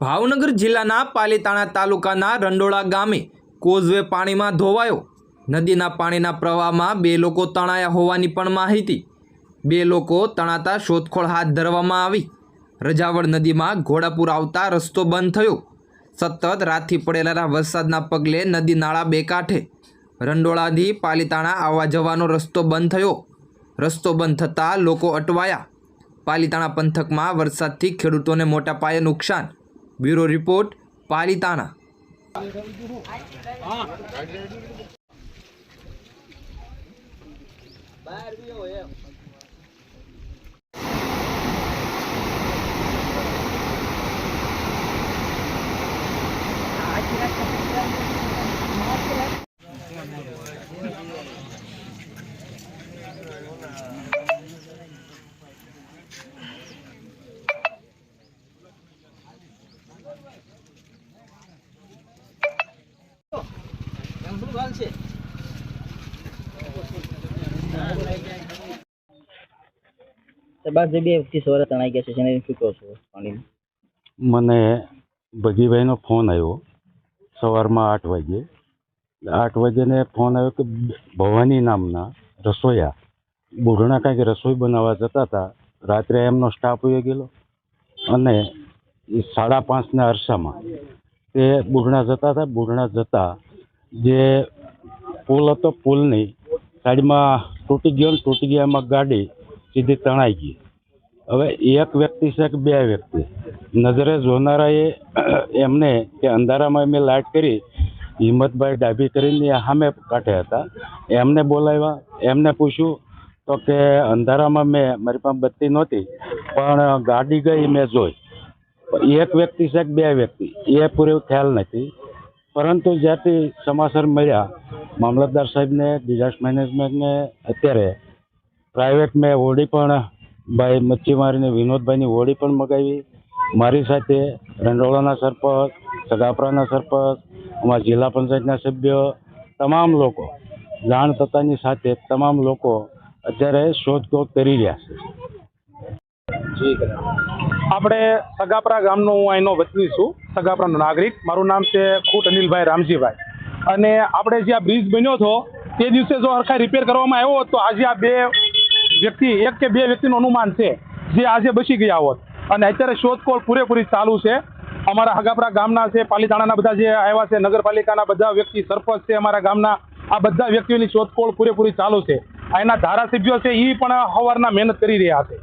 ભાવનગર જિલ્લાના પાલીતાણા તાલુકાના રંડોળા ગામે કોઝવે પાણીમાં ધોવાયો. નદીના પાણીના પ્રવાહમાં બે લોકો તણાયા હોવાની પણ માહિતી. બે લોકો તણાતા શોધખોળ હાથ ધરવામાં આવી. રજાવળ નદીમાં ઘોડાપુર આવતા રસ્તો બંધ થયો. સતત રાતથી પડેલા વરસાદના પગલે નદી નાળા બે કાંઠે રંડોળાથી પાલીતાણા આવવા જવાનો રસ્તો બંધ થયો. રસ્તો બંધ થતાં લોકો અટવાયા. પાલીતાણા પંથકમાં વરસાદથી ખેડૂતોને મોટા પાયે નુકસાન બ્યુરો રિપોર્ટ પાલિતાના બહાર હોય બે સવારે ગયા છે જેને શું કહો છો મને ભગીભાઈનો ફોન આવ્યો સવારમાં આઠ વાગ્યે. આઠ વાગ્યાને ફોન આવ્યો કે ભવાની નામના રસોઈયા બુઢણા કાંઈક રસોઈ બનાવવા જતા હતા. રાત્રે એમનો સ્ટાફ હોઈ ગયેલો અને એ સાડા પાંચના અરસામાં તે બુઢણા જતા હતા. બુઢણા જતા જે પુલ હતો પુલની સાઈડમાં તૂટી ગયો ને તૂટી ગયામાં ગાડી સીધી તણાઈ ગઈ. હવે એક વ્યક્તિ છે કે બે વ્યક્તિ? નજરે જોનારાએ એમને કે અંધારામાં મેં લાઇટ કરી, હિંમતભાઈ ડાબી કરીને સામે કાંઠે હતા. એમને બોલાવ્યા, એમને પૂછ્યું, તો કે અંધારામાં મેં, મારી પાસે બત્તી નહોતી, પણ ગાડી ગઈ મેં જોઈ. એક વ્યક્તિ છે કે બે વ્યક્તિ? એ પૂરો ખ્યાલ નથી. પરંતુ જ્યારથી સમાચાર મળ્યા, મામલતદાર સાહેબને ડિઝાસ્ટર મેનેજમેન્ટને અત્યારે પ્રાઇવેટ મેં હોડી પણ ભાઈ મચ્છીમારીને, વિનોદભાઈની હોડી પણ મગાવી. મારી સાથે રંડોળાના સરપંચ, સગાપરાના સરપંચ, અમારા જિલ્લા પંચાયતના સભ્યો, તમામ લોકો, જાણ થતાની સાથે તમામ લોકો અત્યારે શોધખોળ કરી રહ્યા છે. આપણે સગાપરા ગામનો હું અહીંનો વતની છું, સગાપરાનો નાગરિક. મારું નામ છે ખૂટ અનિલભાઈ રામજીભાઈ. અને આપણે જે આ બ્રિજ બન્યો હતો, તે દિવસે જો હરખાઈ રિપેર કરવામાં આવ્યો હોત, તો આજે આ બે વ્યક્તિ, એક કે બે વ્યક્તિનું અનુમાન છે, જે આજે બચી ગયા હોત. અને અત્યારે શોધખોળ પૂરેપૂરી ચાલુ છે. અમારા હગાપરા ગામના છે, પાલીતાણાના બધા જે આવ્યા છે, નગરપાલિકાના બધા વ્યક્તિ, સરપંચ છે અમારા ગામના, આ બધા વ્યક્તિઓની શોધખોળ પૂરેપૂરી ચાલુ છે. એના ધારાસભ્યો છે એ પણ સવારના મહેનત કરી રહ્યા છે.